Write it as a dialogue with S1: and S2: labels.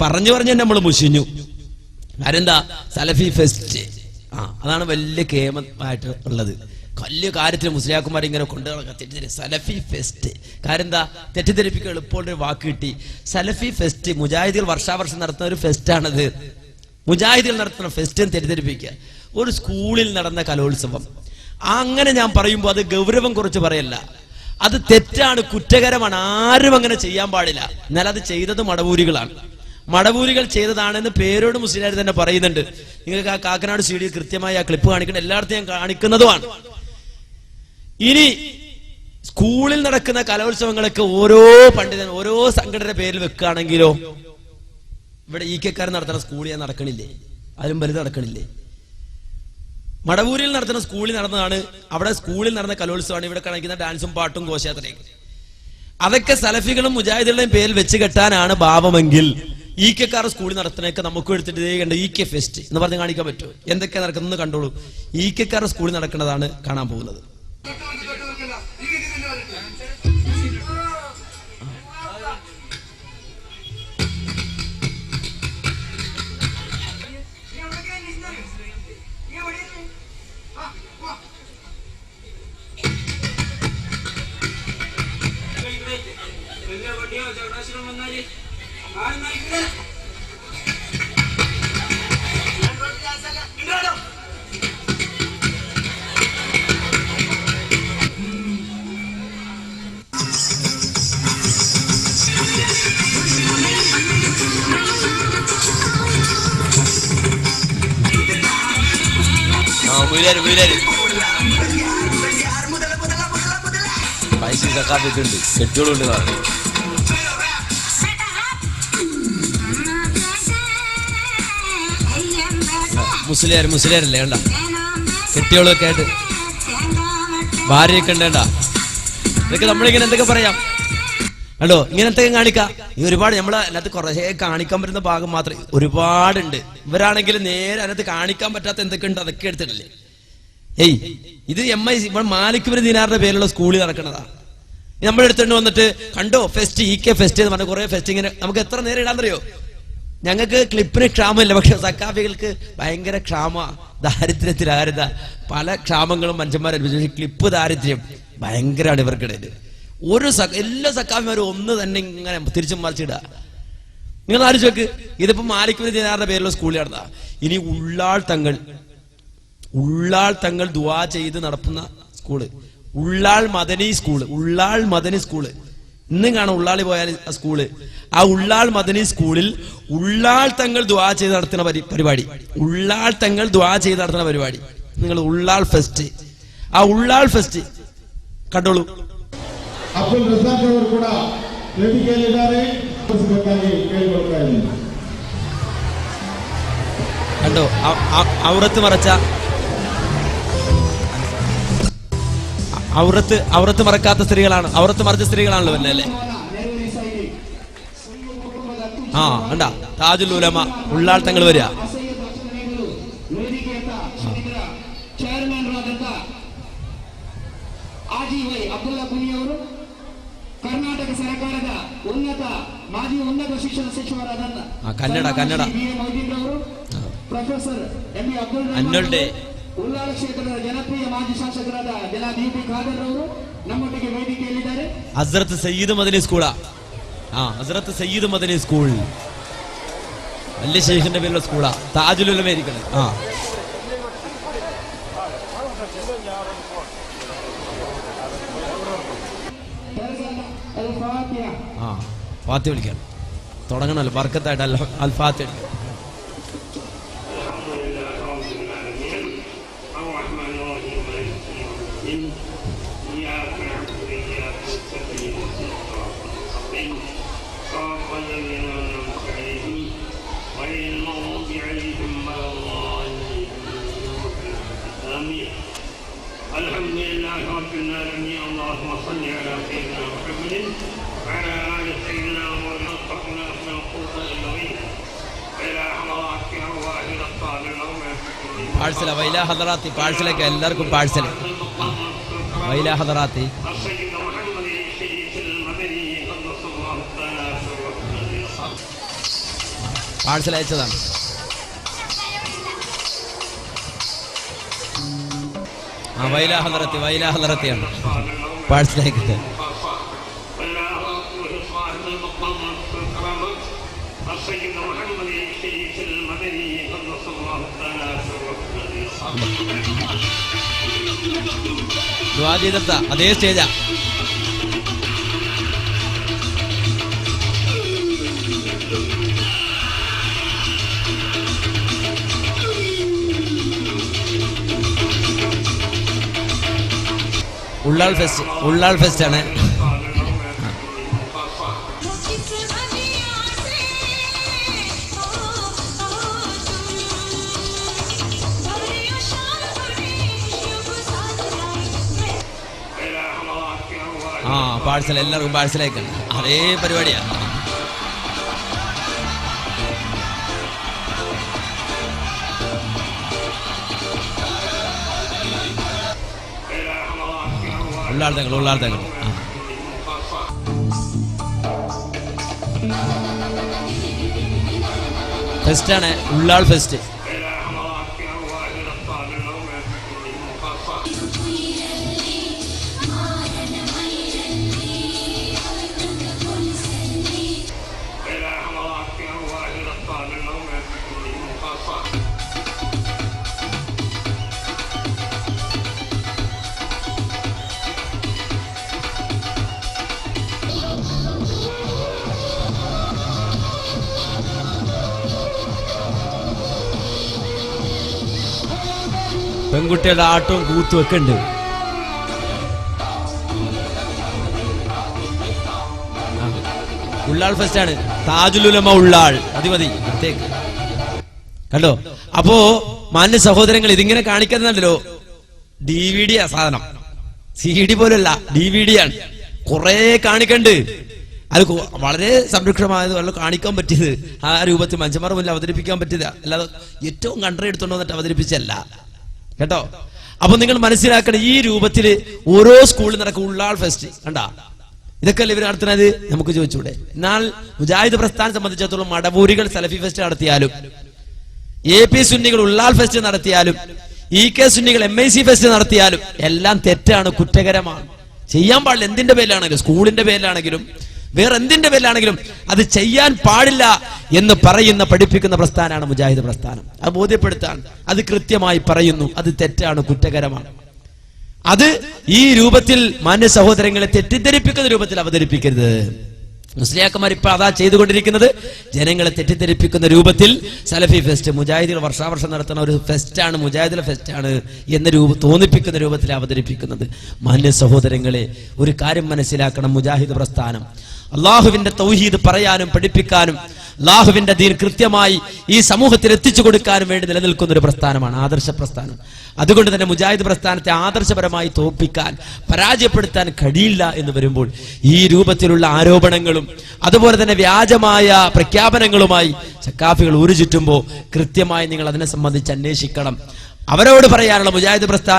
S1: പറഞ്ഞു പറഞ്ഞു നമ്മൾ മുഷിഞ്ഞു. ആരെന്താ? സലഫി ഫെസ്റ്റ്. ആ അതാണ് വലിയ കേമമായിട്ട് ഉള്ളത്. വലിയ കാര്യത്തിൽ മുസ്ലിയാക്കുമാർ ഇങ്ങനെ കൊണ്ടു തെറ്റിദ്ധരി സലഫി ഫെസ്റ്റ്. കാര്യം എന്താ തെറ്റിദ്ധരിപ്പിക്കുക എളുപ്പമുള്ള ഒരു വാക്ക് കിട്ടി. സലഫി ഫെസ്റ്റ് മുജാഹിദികൾ വർഷാവർഷം നടത്തുന്ന ഒരു ഫെസ്റ്റാണത്. മുജാഹിദികൾ നടത്തുന്ന ഫെസ്റ്റ് തെറ്റിദ്ധരിപ്പിക്കുക. ഒരു സ്കൂളിൽ നടന്ന കലോത്സവം. അങ്ങനെ ഞാൻ പറയുമ്പോൾ അത് ഗൗരവം കുറച്ച് പറയല്ല. അത് തെറ്റാണ് കുറ്റകരമാണ്. ആരും അങ്ങനെ ചെയ്യാൻ പാടില്ല. എന്നാൽ അത് ചെയ്തത് മടവൂരികളാണ്. മടവൂരികൾ ചെയ്തതാണെന്ന് പേരോട് മുസ്ലിം തന്നെ പറയുന്നുണ്ട്. നിങ്ങൾക്ക് ആ കാക്കനാട് സി കൃത്യമായി ആ ക്ലിപ്പ് കാണിക്കുന്നത് എല്ലായിടത്തും ഞാൻ കാണിക്കുന്നതുമാണ്. ഇനി സ്കൂളിൽ നടക്കുന്ന കലോത്സവങ്ങളൊക്കെ ഓരോ പണ്ഡിതൻ ഓരോ സംഘടന പേരിൽ വെക്കുകയാണെങ്കിലോ ഇവിടെ ഈ കെക്കാരൻ നടത്തുന്ന സ്കൂളിൽ ഞാൻ നടക്കണില്ലേ? അതിലും വലുത് നടക്കണില്ലേ? മടവൂരിൽ നടത്തുന്ന സ്കൂളിൽ നടന്നതാണ് അവിടെ സ്കൂളിൽ നടന്ന കലോത്സവമാണ് ഇവിടെ കാണിക്കുന്ന ഡാൻസും പാട്ടും ഘോഷയാത്രയും. അതൊക്കെ സലഫികളും മുജാഹിദുകളുടെയും പേരിൽ വെച്ച് കെട്ടാനാണ് ഭാവമെങ്കിൽ ഈ കാർ സ്കൂളിൽ നടത്തണേക്ക് നമുക്ക് എടുത്തിട്ട് ഇതേ ഇ കെ ഫെസ്റ്റ് എന്ന് പറഞ്ഞ് കാണിക്കാൻ പറ്റുമോ? എന്തൊക്കെ നടക്കുന്നത് കണ്ടോളൂ. ഇ കാർ സ്കൂളിൽ നടക്കുന്നതാണ് കാണാൻ പോകുന്നത്. వీడారు వీడారు పైసలు కాపీ తిండి చెట్టు ఉండేవాళ్ళు മുസ്ലിയാർ മുസ്ലിയാരല്ലേ കണ്ട? കെട്ടിയോളൊക്കെ ആയിട്ട് ഭാര്യയൊക്കെ ഉണ്ടേണ്ട? ഇതൊക്കെ നമ്മളിങ്ങനെ എന്തൊക്കെ പറയാം? കണ്ടോ? ഇങ്ങനത്തെ കാണിക്കാം? ഈ ഒരുപാട് നമ്മൾ അതിനകത്ത് കുറേ കാണിക്കാൻ പറ്റുന്ന ഭാഗം മാത്രമേ ഒരുപാടുണ്ട്. ഇവരാണെങ്കിൽ നേരെ അതിനകത്ത് കാണിക്കാൻ പറ്റാത്ത എന്തൊക്കെ ഉണ്ട് അതൊക്കെ എടുത്തിട്ടില്ലേ? ഏയ് ഇത് എം ഐ ഇവിടെ മാലിക്കുബിന് ദിനാറിന്റെ പേരുള്ള സ്കൂളിൽ നടക്കുന്നതാ നമ്മളെടുത്തുകൊണ്ട് വന്നിട്ട് കണ്ടോ? ഫെസ്റ്റ് ഇ കെ ഫെസ്റ്റ് എന്ന് പറഞ്ഞ കുറെ ഫെസ്റ്റ് ഇങ്ങനെ നമുക്ക് എത്ര നേരം ഇടാന്നറിയോ? ഞങ്ങൾക്ക് ക്ലിപ്പിന് ക്ഷാമമില്ല പക്ഷെ സക്കാഫികൾക്ക് ഭയങ്കര ക്ഷാമ ദാരിദ്ര്യത്തിൽ ആരുത പല ക്ഷാമങ്ങളും മനുഷ്യന്മാർ അനുഭവിച്ചു ക്ലിപ്പ് ദാരിദ്ര്യം ഭയങ്കരമാണ് ഇവർക്കിടയിൽ. ഒരു സ- എല്ലാ സക്കാഫിമാരും ഒന്ന് തന്നെ ഇങ്ങനെ തിരിച്ചു മറിച്ചിടുക. നിങ്ങൾ ആലോചിച്ച് നോക്ക് ഇതിപ്പോ മാലിക്കുന്ന ദിനാറിന്റെ പേരിലുള്ള സ്കൂളിൽ നടന്ന ഇനി ഉള്ളാൾ തങ്ങൾ ഉള്ളാൾ തങ്ങൾ ദുവാ ചെയ്ത് നടത്തുന്ന school Ullal Madani school Ullal Madani school ഇന്നും കാണാം ഉള്ളാളി പോയാൽ ആ സ്കൂള് ആ ഉള്ളാൾ മദനി സ്കൂളിൽ ഉള്ളാൾ തങ്ങൾ ദുവാ ചെയ്ത് നടത്തുന്ന പരി- പരിപാടി ഉള്ളാൾ തങ്ങൾ ദുവാ ചെയ്ത് നടത്തുന്ന പരിപാടി നിങ്ങൾ ഉള്ളാൾ ഫെസ്റ്റ് ആ ഉള്ളാൾ ഫെസ്റ്റ് കണ്ടോളൂ
S2: ಅಬ್ದುಲ್ ರಜಾಕ್ ಅವರು ಕೂಡ ವೇದಿಕೆಯಲ್ಲಿದ್ದಾರೆ ಬೇಕಾಗಿ ಕೇಳಿಕೊಳ್ತಾ ಇದ್ದೀನಿ
S1: കണ്ടോ ഔ- ഔ- ഔറത്ത് മറച്ച ഔറത്ത് ഔറത്ത് മറക്കാത്ത സ്ത്രീകളാണ് ഔറത്ത് മറച്ച സ്ത്രീകളാണല്ലോ പിന്നെ അല്ലേ ആ കണ്ട താജുൽ ഉലമ ഉള്ളാൾ തങ്ങൾ വരിക
S3: ಚೇರ್ಮನ್ರಾದಂತ ಆಜಿ ವೈ ಅಬ್ದುಲ್ಲಾ ಕುನಿ ಅವರು ಕರ್ನಾಟಕ ಸರ್ಕಾರದ ಉನ್ನತ ಮಾಜಿ ಉನ್ನತ ಶಿಕ್ಷಣ ಸಚಿವರಾದ
S1: ಆ, ಕನ್ನಡ, ಕನ್ನಡ.
S3: ಬಿ ಎ ಮೊಯ್ದೀನ್ ಅವರು professor M A Abdul Rahman
S1: Annual day.
S3: Ullal ಕ್ಷೇತ್ರದ ಜನಪ್ರಿಯ ಮಾಜಿ ಶಾಸಕರಾದ ಜನ ಡಿ ಪಿ ಖಾದರ್ ಅವರು ನಮ್ಮೊಟ್ಟಿಗೆ ವೇದಿಕೆಯಲ್ಲಿದ್ದಾರೆ
S1: ഹസ്രത്ത് സയ്യിദ് മദനി സ്കൂളാ ആ ഹസ്രത്ത് സയ്യിദ് മദനി സ്കൂൾ വലിയ ഷെയ്ഖിന്റെ പേരുള്ള സ്കൂളാ താജുൽ ഉലമ ഇരിക്കണേ ആ
S3: ಅಲ್ ಫಾತಿಹಾ
S1: ആ ഫാത്തി വിളിക്കാം തുടങ്ങണല്ലോ ബർക്കത്തായിട്ട് അൽ അൽ
S4: ولا الحمد لله رب العالمين. اللهم صل على سيدنا محمد وعلى آل سيدنا مولانا وفقنا من القرآن العظيم
S1: പാഴ്സല വൈല ഹദറാത്തി പാഴ്സലൊക്കെ എല്ലാവർക്കും പാഴ്സല വൈല ഹദറാത്തി. പാഴ്സൽ അയച്ചതാണ്. ആ വൈല ഹദറത്തി വൈല ഹദറത്തിയാണ്. പാഴ്സൽ അയക്കട്ടെ ദുആ ചെയ്തെടുത്ത അതേ സ്റ്റേജാ. ഉള്ളാൾ ഫെസ്റ്റ് ഉള്ളാൾ ഫെസ്റ്റ് ആണ് ആ പാഴ്സൽ എല്ലാവർക്കും പാഴ്സലയക്കണം അതേ പരിപാടിയാണ്
S4: ഉള്ളാർത്തങ്ങൾ ഉള്ളാർത്തങ്ങൾ ഫെസ്റ്റാണ്
S1: ഉള്ളാൾ ഫെസ്റ്റ് പെൺകുട്ടികളുടെ ആട്ടവും കൂത്തും ഒക്കെ ഉണ്ട്. ഉള്ളാൾ ഫസ്റ്റ് ആണ്. താജുലുലമ ഉള്ളാൾ. മതി മതി. കണ്ടോ? അപ്പോ മാന്യ സഹോദരങ്ങൾ ഇതിങ്ങനെ കാണിക്കുന്നുണ്ടല്ലോ ഡി വി ഡി ആ സാധനം. സി ഡി പോലല്ല ഡി വി ഡി ആണ്. കുറെ കാണിക്കണ്ട്. അത് വളരെ സംരക്ഷണമായത് വളരെ കാണിക്കാൻ പറ്റിയത്. ആ രൂപത്തിൽ മനുഷ്യന്മാർ മുന്നിൽ അവതരിപ്പിക്കാൻ പറ്റിയത്. അല്ലാതെ ഏറ്റവും കണ്ടറി എടുത്തോണ്ട് വന്നിട്ട് അവതരിപ്പിച്ചല്ല കേട്ടോ? അപ്പൊ നിങ്ങൾ മനസ്സിലാക്കണം ഈ രൂപത്തിൽ ഓരോ സ്കൂളിൽ നടക്കും ഉള്ളാൾ ഫെസ്റ്റ് കണ്ടാ? ഇതൊക്കെ അല്ലേ ഇവർ നടത്തുന്നത്? നമുക്ക് ചോദിച്ചൂടെ. എന്നാൽ മുജാഹിദ് പ്രസ്ഥാനം സംബന്ധിച്ചിടത്തോളം മടവൂരികൾ സലഫി ഫെസ്റ്റ് നടത്തിയാലും എ പി സുന്നികൾ ഉള്ളാൽ ഫെസ്റ്റ് നടത്തിയാലും ഇ കെ സുന്നികൾ എം ഐ സി ഫെസ്റ്റ് നടത്തിയാലും എല്ലാം തെറ്റാണ് കുറ്റകരമാണ്. ചെയ്യാൻ പാടില്ല. എന്തിന്റെ പേരിലാണെങ്കിലും സ്കൂളിന്റെ പേരിലാണെങ്കിലും വേറെ എന്തിന്റെ പേരിലാണെങ്കിലും അത് ചെയ്യാൻ പാടില്ല എന്ന് പറയുന്ന പഠിപ്പിക്കുന്ന പ്രസ്ഥാനമാണ് മുജാഹിദ് പ്രസ്ഥാനം. അത് ബോധ്യപ്പെടുത്താൻ അത് കൃത്യമായി പറയുന്നു അത് തെറ്റാണ് കുറ്റകരമാണ്. അത് ഈ രൂപത്തിൽ മാന്യ സഹോദരങ്ങളെ തെറ്റിദ്ധരിപ്പിക്കുന്ന രൂപത്തിൽ അവതരിപ്പിക്കരുത്. മുസ്ലിയാക്കന്മാർ ഇപ്പൊ അതാ ചെയ്തുകൊണ്ടിരിക്കുന്നത്. ജനങ്ങളെ തെറ്റിദ്ധരിപ്പിക്കുന്ന രൂപത്തിൽ സലഫി ഫെസ്റ്റ് മുജാഹിദികൾ വർഷാവർഷം നടത്തുന്ന ഒരു ഫെസ്റ്റാണ് മുജാഹിദിലെ ഫെസ്റ്റാണ് എന്ന രൂപ തോന്നിപ്പിക്കുന്ന രൂപത്തിൽ അവതരിപ്പിക്കുന്നത്. മാന്യ സഹോദരങ്ങളെ ഒരു കാര്യം മനസ്സിലാക്കണം മുജാഹിദ് പ്രസ്ഥാനം. അള്ളാഹുവിന്റെ തൗഹീദ് പറയാനും പഠിപ്പിക്കാനും അള്ളാഹുവിന്റെ ദീൻ കൃത്യമായി ഈ സമൂഹത്തിൽ എത്തിച്ചു കൊടുക്കാനും വേണ്ടി നിലനിൽക്കുന്ന ഒരു പ്രസ്ഥാനമാണ് ആദർശ പ്രസ്ഥാനം. അതുകൊണ്ട് തന്നെ മുജാഹിദ് പ്രസ്ഥാനത്തെ ആദർശപരമായി തോൽപ്പിക്കാൻ പരാജയപ്പെടുത്താൻ കഴിയില്ല എന്ന് വരുമ്പോൾ ഈ രൂപത്തിലുള്ള ആരോപണങ്ങളും അതുപോലെ തന്നെ വ്യാജമായ പ്രഖ്യാപനങ്ങളുമായി ചക്കാഫികൾ ഊരു ചുറ്റുമ്പോൾ കൃത്യമായി നിങ്ങൾ അതിനെ സംബന്ധിച്ച് അന്വേഷിക്കണം. അവരോട് പറയാനുള്ള മുജാഹിദ് പ്രസ്ഥാനം